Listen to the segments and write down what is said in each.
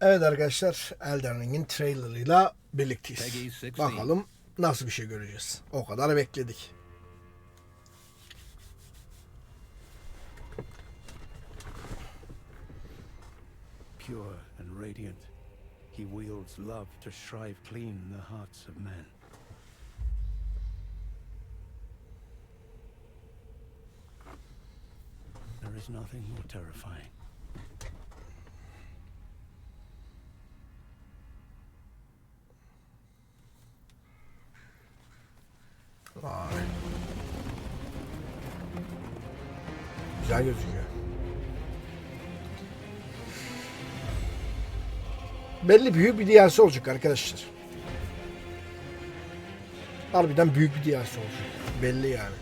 Evet arkadaşlar Elden Ring'in trailerıyla birlikteyiz. Peggy 16. Bakalım nasıl bir şey göreceğiz. O kadar bekledik. Pure and radiant, he wields love to shrive clean the hearts of men. There is nothing more terrifying. Vay. Güzel gözüküyor. Belli büyük bir DLC olacak arkadaşlar. Harbiden büyük bir DLC olacak. Belli yani.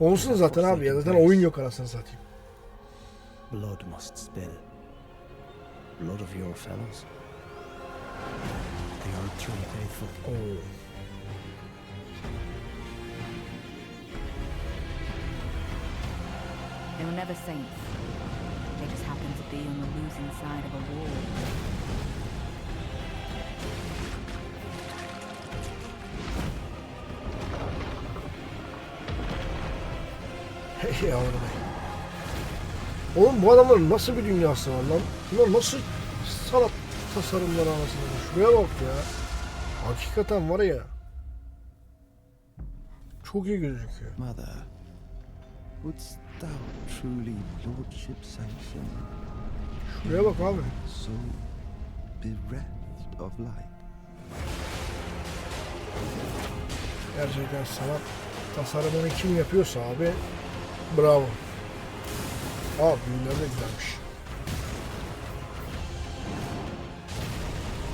Olsun zaten abi ya zaten oyun yok anasını satayım. Blood must spill. Blood of your fellows. The Earth Tree faithful. Oo. They were never saints. They just happened to be on the losing side of a war. Hey yavrum. Oğlum bu adamların nasıl bir dünyası var lan? Bunlar nasıl sanat tasarımları anasını Şuraya bak ya. Hakikaten var ya. Çok iyi gözüküyor. Mother, wouldst thou truly lordship sanction Şuraya bak abi. so bereft of light? Gerçekten sanat tasarımını kim yapıyorsa abi bravo. Aa büyüler de güzelmiş.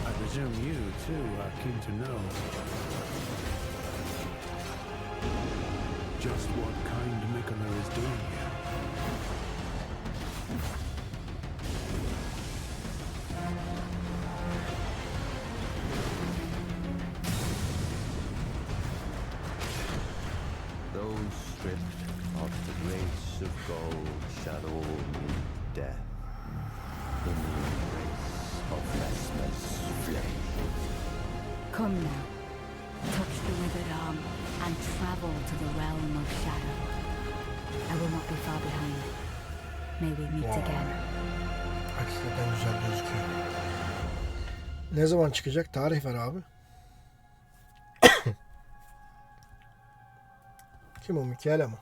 I presume you, too, are keen to know just what kind Miquella is doing here. Those stripped of the grace of gold shall all meet death in the embrace of Vesper's flame. Come now, and travel to the realm of shadow. I will not be far behind. May we meet again. Hakikaten güzel gözüküyor. Ne zaman çıkacak? Tarih ver abi. Kim o? Mikaela mı?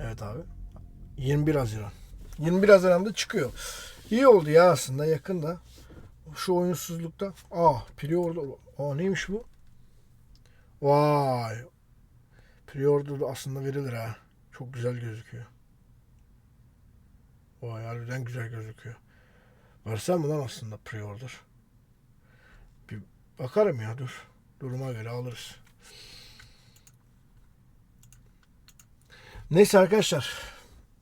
Evet abi. 21 Haziran. 21 Haziran'da çıkıyor. İyi oldu ya aslında yakında. Şu oyunsuzlukta. Aa, pre-order. Aa neymiş bu? Vay. Pre-order da aslında verilir ha. Çok güzel gözüküyor. Vay harbiden güzel gözüküyor. Versem mi lan aslında pre-order? Bir bakarım ya dur. Duruma göre alırız. Neyse arkadaşlar.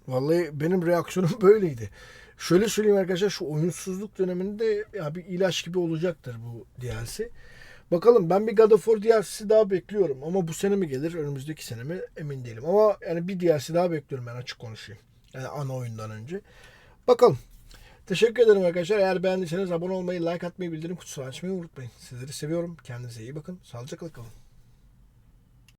Vallahi benim reaksiyonum böyleydi. Şöyle söyleyeyim arkadaşlar şu oyunsuzluk döneminde ya bir ilaç gibi olacaktır bu DLC. Bakalım ben bir God of War DLC'si daha bekliyorum ama bu sene mi gelir önümüzdeki sene mi emin değilim. Ama yani bir DLC daha bekliyorum ben açık konuşayım. Yani ana oyundan önce. Bakalım. Teşekkür ederim arkadaşlar. Eğer beğendiyseniz abone olmayı, like atmayı, bildirim kutusunu açmayı unutmayın. Sizleri seviyorum. Kendinize iyi bakın. Sağlıcakla kalın.